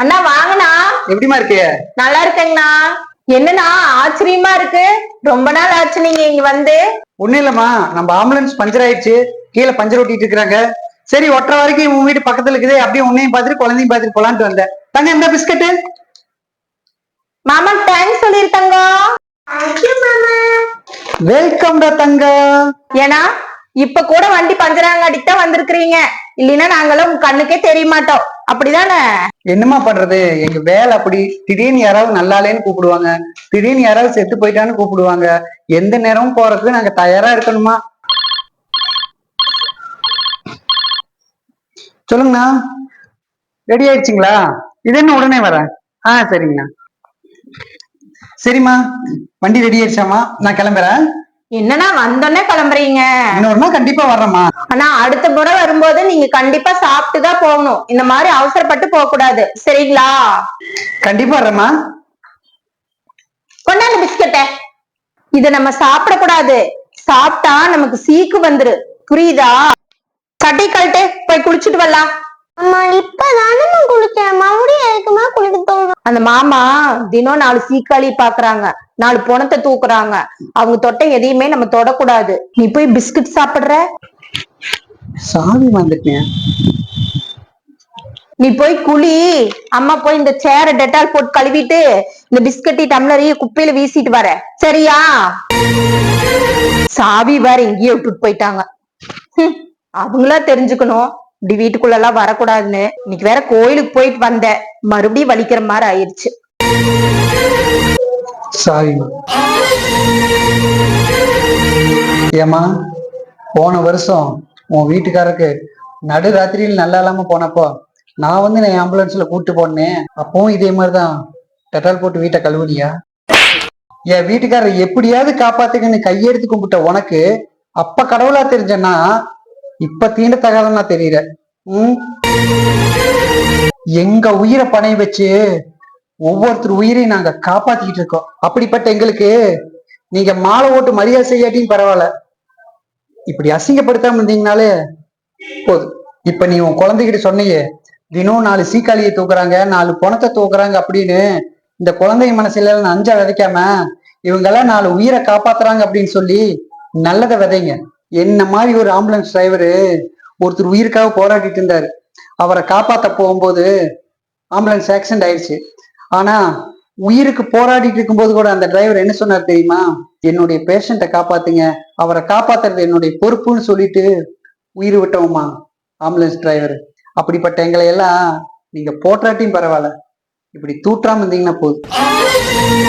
அண்ணா வாங்கண்ணா. எப்படிமா இருக்கு? நல்லா இருக்கேங்கண்ணா. என்னண்ணா ஆச்சரியமா இருக்கு. ரொம்ப நாள் ஆச்சு நீங்க இங்க வந்து. ஒண்ணும் இல்லம்மா. நம்ம ஆம்புலன்ஸ் பஞ்சர் ஆயிடுச்சு. கீழே பஞ்சர் ஓட்டிட்டு இருக்காங்க சரி ஒற்றை வரைக்கும் உன் வீட்டு பக்கத்துல இருக்குது. அப்படியே உன்னையும் பார்த்துட்டு குழந்தையும் பார்த்துட்டு போலான்ட்டு வந்தேன். தங்க இந்த பிஸ்கட்டு? மாமா தேங்க்ஸ் சொல்லிருக்காங்க வெல்கம் டா தங்க. ஏன்னா இப்ப கூட வண்டி பஞ்சராங்க தான் வந்திருக்கிறீங்க. இல்லைன்னா நாங்களும் உங்க கண்ணுக்கே தெரிய மாட்டோம் அப்படிதானே? என்னம்மா பண்றது? எங்க வேலை அப்படி. திடீர்னு யாராவது நல்லாலேன்னு கூப்பிடுவாங்க. திடீர்னு யாராவது செத்து போயிட்டான்னு கூப்பிடுவாங்க. எந்த நேரமும் போறதுக்கு நாங்க தயாரா இருக்கணுமா? சொல்லுங்கண்ணா. ரெடி ஆயிடுச்சுங்களா? இது என்ன உடனே வரேன் ஆ சரிங்கண்ணா. சரிம்மா. வண்டி ரெடி ஆயிடுச்சாம்மா. நான் கிளம்புறேன். என்னண்ணா வந்தோடனே கிளம்புறீங்க? இன்னொரு நாள் கண்டிப்பா வர்றேம்மா. ஆனா அடுத்த முறை வரும்போது நீங்க கண்டிப்பா சாப்பிட்டு தான் போகணும். இந்த மாதிரி அவசரப்பட்டு போக கூடாது சரிங்களா? கண்டிப்பா வர்றேம்மா. கொண்டாங்க பிஸ்கட்ட. இத நம்ம சாப்பிடக்கூடாது. சாப்பிட்டா நமக்கு சீக்கு வந்துரு. புரியுதா? சட்டை கழட்டு போய் குளிச்சுட்டு வரலாம். அம்மா இப்பதானே நான் குளிச்சேன் மறுபடியும் எதுக்குமா குளிக்க அந்த மாமா தினம் நாலு சீக்காளி பாக்குறாங்க. நாலு பொணத்தை தூக்குறாங்க. அவங்க தொட்ட எதையுமே நம்ம தொடக்கூடாது. நீ போய் பிஸ்கட் சாப்பிடுற? சாமி வந்துட்டேன் நீ போய் குளி. அம்மா போய் இந்த சேரை டெட்டால் போட்டு கழுவிட்டு இந்த பிஸ்கட்டி டம்ளரையும் குப்பையில வீசிட்டு வர. சரியா? சாவி வேற எங்கேயோ விட்டுட்டு போயிட்டாங்க. அவங்களா தெரிஞ்சுக்கணும். இப்படி வீட்டுக்குள்ள எல்லாம் வரக்கூடாதுன்னு. இன்னைக்கு வேற கோயிலுக்கு போயிட்டு வந்தேன். மறுபடியும் வலிக்கிற மாதிரி ஆயிடுச்சு சாரிம்மா ஏமா போன வருஷம் உன் வீட்டுக்காரருக்கு நடு ராத்திரியில் நல்லா இல்லாம போனப்போ நான் வந்து நான் ஆம்புலன்ஸ்ல கூட்டு போனேன். அப்பவும் இதே மாதிரிதான். டெட்டால் போட்டு வீட்டை கழுவுனியா? என் வீட்டுக்காரர் எப்படியாவது காப்பாத்துக்கன்னு கையெடுத்து கும்பிட்ட உனக்கு அப்ப கடவுளா தெரிஞ்சேன்னா இப்ப தீண்டத்தகாதன்னா தெரியல. உம்? எங்க உயிரை பணைய வச்சு ஒவ்வொருத்தர் உயிரையும் நாங்க காப்பாத்திக்கிட்டு இருக்கோம். அப்படிப்பட்ட எங்களுக்கு நீங்க மாலை ஓட்டு மரியாதை செய்யாட்டியும் பரவாயில்ல. இப்படி அசிங்கப்படுத்தாம இருந்தீங்கனாலே போதும். இப்ப நீ உன் குழந்தைகிட்ட சொன்னியே தினம் நாலு சீக்காளியை தூக்குறாங்க நாலு பணத்தை தூக்குறாங்க அப்படின்னு இந்த குழந்தைங்க மனசுல எல்லாம் அஞ்சா விதைக்காம இவங்கெல்லாம் நாலு உயிரை காப்பாத்துறாங்க அப்படின்னு சொல்லி நல்லதை விதைங்க. என்ன மாதிரி ஒரு ஆம்புலன்ஸ் டிரைவரு ஒருத்தர் உயிருக்காக போராடிட்டு இருந்தார். அவரை காப்பாற்ற போகும்போது ஆம்புலன்ஸ் ஆக்சிடென்ட் ஆயிடுச்சு. ஆனா உயிருக்கு போராடிட்டு இருக்கும்போது கூட அந்த டிரைவர் என்ன சொன்னார் தெரியுமா? என்னுடைய பேஷண்ட்டை காப்பாத்துங்க. அவரை காப்பாத்துறது என்னுடைய பொறுப்புன்னு சொல்லிட்டு உயிர் விட்டோமா ஆம்புலன்ஸ் டிரைவர் அப்படிப்பட்ட எங்களை எல்லாம் நீங்க போற்றாட்டியும் பரவாயில்ல. இப்படி தூற்றாம இருந்தீங்கன்னா போதும்.